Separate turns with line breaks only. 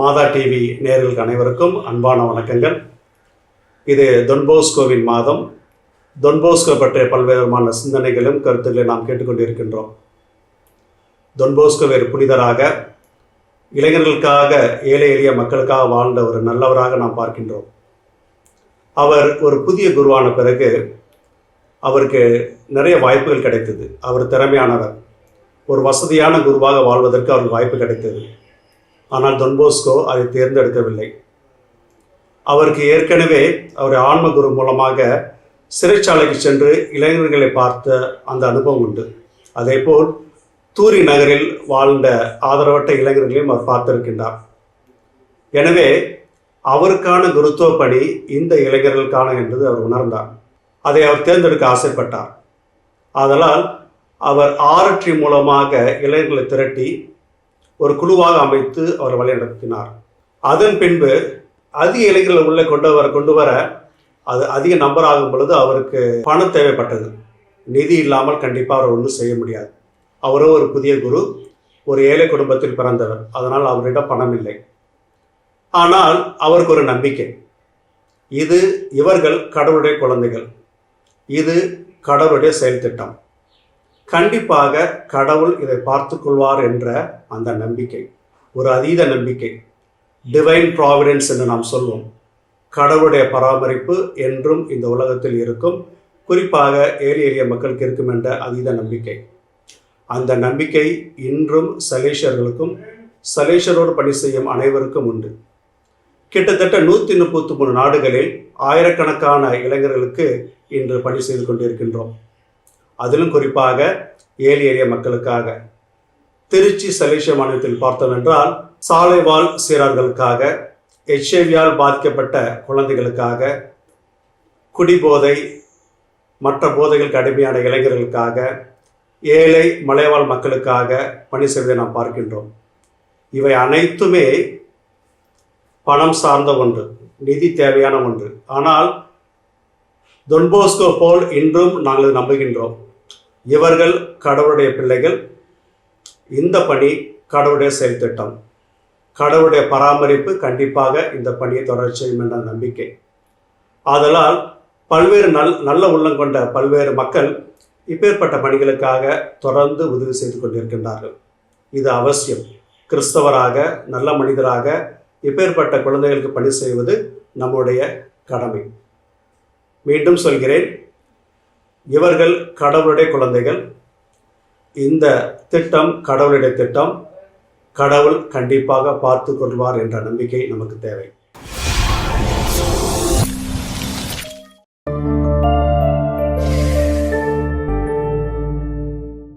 மாதா TV நேரில் அனைவருக்கும் அன்பான வணக்கங்கள். இது தொன்போஸ்கோவின் மாதம். தொன்போஸ்கோ பற்றிய பல்வேறுமான சிந்தனைகளும் கருத்துக்களை நாம் கேட்டுக்கொண்டிருக்கின்றோம். தொன்போஸ்கோவேர் புனிதராக இளைஞர்களுக்காக ஏழை எளிய மக்களுக்காக வாழ்ந்த ஒரு நல்லவராக நாம் பார்க்கின்றோம். அவர் ஒரு புதிய குருவான பிறகு அவருக்கு நிறைய வாய்ப்புகள் கிடைத்தது. அவர் திறமையானவர். ஒரு வசதியான குருவாக வாழ்வதற்கு அவருக்கு வாய்ப்பு கிடைத்தது. ஆனால் தொன்போஸ்கோ அதை தேர்ந்தெடுக்கவில்லை. அவருக்கு ஏற்கனவே அவர் ஆன்ம குரு மூலமாக சிறைச்சாலைக்கு சென்று இளைஞர்களை பார்த்த அந்த அனுபவம் உண்டு. அதேபோல் தூரி நகரில் வாழ்ந்த ஆதரவற்ற இளைஞர்களையும் அவர் பார்த்திருக்கின்றார். எனவே அவருக்கான குருத்துவ பணி இந்த இளைஞர்களுக்கான என்பது அவர் உணர்ந்தார். அதை அவர் தேர்ந்தெடுக்க ஆசைப்பட்டார். ஆதலால் அவர் ஆரற்றி மூலமாக இளைஞர்களை திரட்டி ஒரு குழுவாக அமைத்து அவர் வழிநடத்தினார். அதன் பின்பு அதிக இளைஞர்களை உள்ளே கொண்டு வர கொண்டு வர அது அதிக நம்பர் ஆகும் பொழுது அவருக்கு பணம் தேவைப்பட்டது. நிதி இல்லாமல் கண்டிப்பாக அவர் ஒன்றும் செய்ய முடியாது. அவரோ ஒரு புதிய குரு ஒரு ஏழை குடும்பத்தில் பிறந்தவர். அதனால் அவரிடம் பணம் இல்லை. ஆனால் அவருக்கு ஒரு நம்பிக்கை. இது இவர்கள் கடவுளுடைய குழந்தைகள். இது கடவுளுடைய செயல் திட்டம். கண்டிப்பாக கடவுள் இதை பார்த்து கொள்வார் என்ற அந்த நம்பிக்கை. ஒரு அதீத நம்பிக்கை. டிவைன் ப்ராவிடன்ஸ் என்று நாம் சொல்வோம். கடவுளுடைய பராமரிப்பு என்றும் இந்த உலகத்தில் இருக்கும். குறிப்பாக ஏழை எளிய மக்களுக்கு இருக்கும் என்ற அதீத நம்பிக்கை. அந்த நம்பிக்கை இன்றும் சலேஷர்களுக்கும் சலேஷரோடு பணி செய்யும் அனைவருக்கும் உண்டு. கிட்டத்தட்ட நூற்றி முப்பத்தி மூணு நாடுகளில் ஆயிரக்கணக்கான இளைஞர்களுக்கு இன்று பணி செய்து கொண்டிருக்கின்றோம். அதிலும் குறிப்பாக ஏழை எளிய மக்களுக்காக. திருச்சி சலேஷிய மாநிலத்தில் பார்த்தோம் என்றால் சாலைவாழ் சீரர்களுக்காக எச்ஐவியால் பாதிக்கப்பட்ட குழந்தைகளுக்காக குடிபோதை மற்ற போதைகளுக்கு அடிமையான இளைஞர்களுக்காக ஏழை மலைவாழ் மக்களுக்காக பணி செய்வதை நாம் பார்க்கின்றோம். இவை அனைத்துமே பணம் சார்ந்த ஒன்று நிதி தேவையான ஒன்று. ஆனால் தொன்போஸ்கோ போல் இன்றும் நாங்கள் நம்புகின்றோம். இவர்கள் கடவுளுடைய பிள்ளைகள். இந்த பணி கடவுளுடைய செயல் திட்டம் கடவுளுடைய பராமரிப்பு கண்டிப்பாக இந்த பணியை தொடர செய்யும் என்ற நம்பிக்கை. ஆதலால் பல்வேறு நல் நல்ல உள்ளம் கொண்ட பல்வேறு மக்கள் இப்பேற்பட்ட பணிகளுக்காக தொடர்ந்து உதவி செய்து கொண்டிருக்கின்றார்கள். இது அவசியம். கிறிஸ்தவராக நல்ல மனிதராக இப்பேற்பட்ட குழந்தைகளுக்கு பணி செய்வது நம்முடைய கடமை. மீண்டும் சொல்கிறேன் இவர்கள் கடவுளுடைய குழந்தைகள். இந்த திட்டம் கடவுளுடைய திட்டம். கடவுள் கண்டிப்பாக பார்த்து கொள்வார் என்ற நம்பிக்கை நமக்கு தேவை.